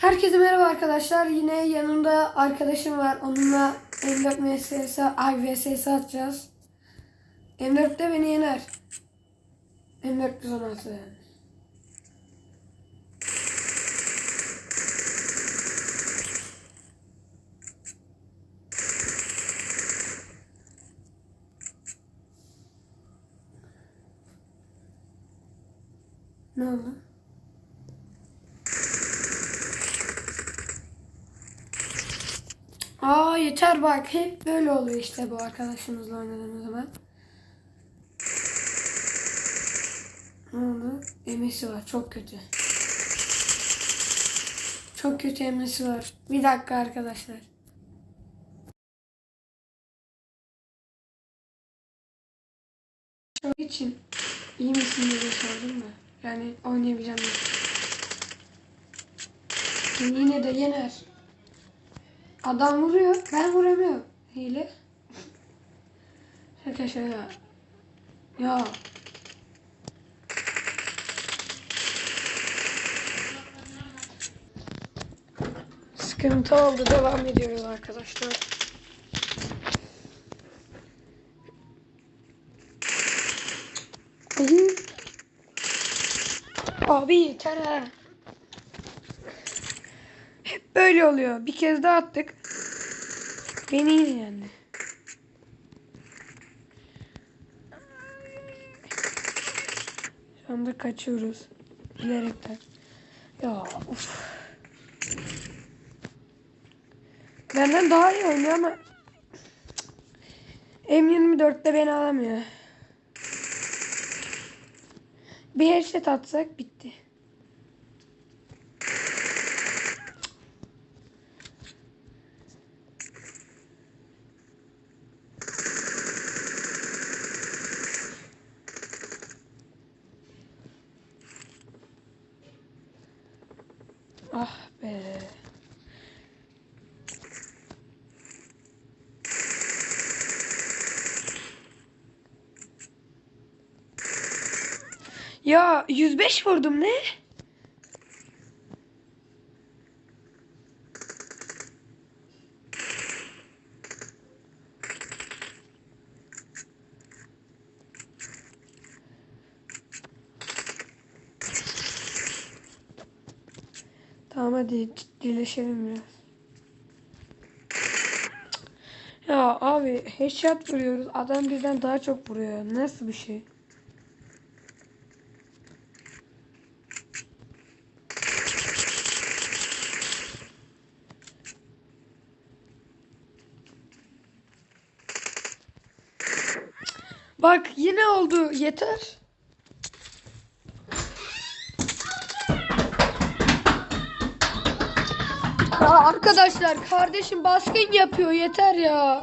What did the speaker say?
Herkese merhaba arkadaşlar. Yine yanımda arkadaşım var. Onunla M4 VSS, ay VSS atacağız. M4'te beni yener. M416 yani. Ne oldu? Aa yeter bak. Hep böyle oluyor işte bu arkadaşımızla oynadığımız zaman. Ne oldu? Emesi var. Çok kötü. Çok kötü emesi var. Bir dakika arkadaşlar. Şu için iyi misin diye sordum da. Yani oynayabileceğim? Yine de yener. Adam vuruyor. Ben vuramıyorum. Hile. Arkadaşlar ya. Ya. Sıkıntı oldu. Devam ediyoruz arkadaşlar. Abi yeter ha. Böyle oluyor. Bir kez daha attık. Beni yendi. Şu anda kaçıyoruz. Bilerekten. Ya uf. Benden daha iyi oynuyor ama M24'te beni alamıyor. Bir headshot atsak bitti. Ah be. Ya 105 vurdum ne? Tamam hadi ciddileşelim biraz. Ya abi headshot vuruyoruz. Adam birden daha çok vuruyor. Nasıl bir şey? Bak yine oldu. Yeter. Arkadaşlar kardeşim baskın yapıyor yeter ya.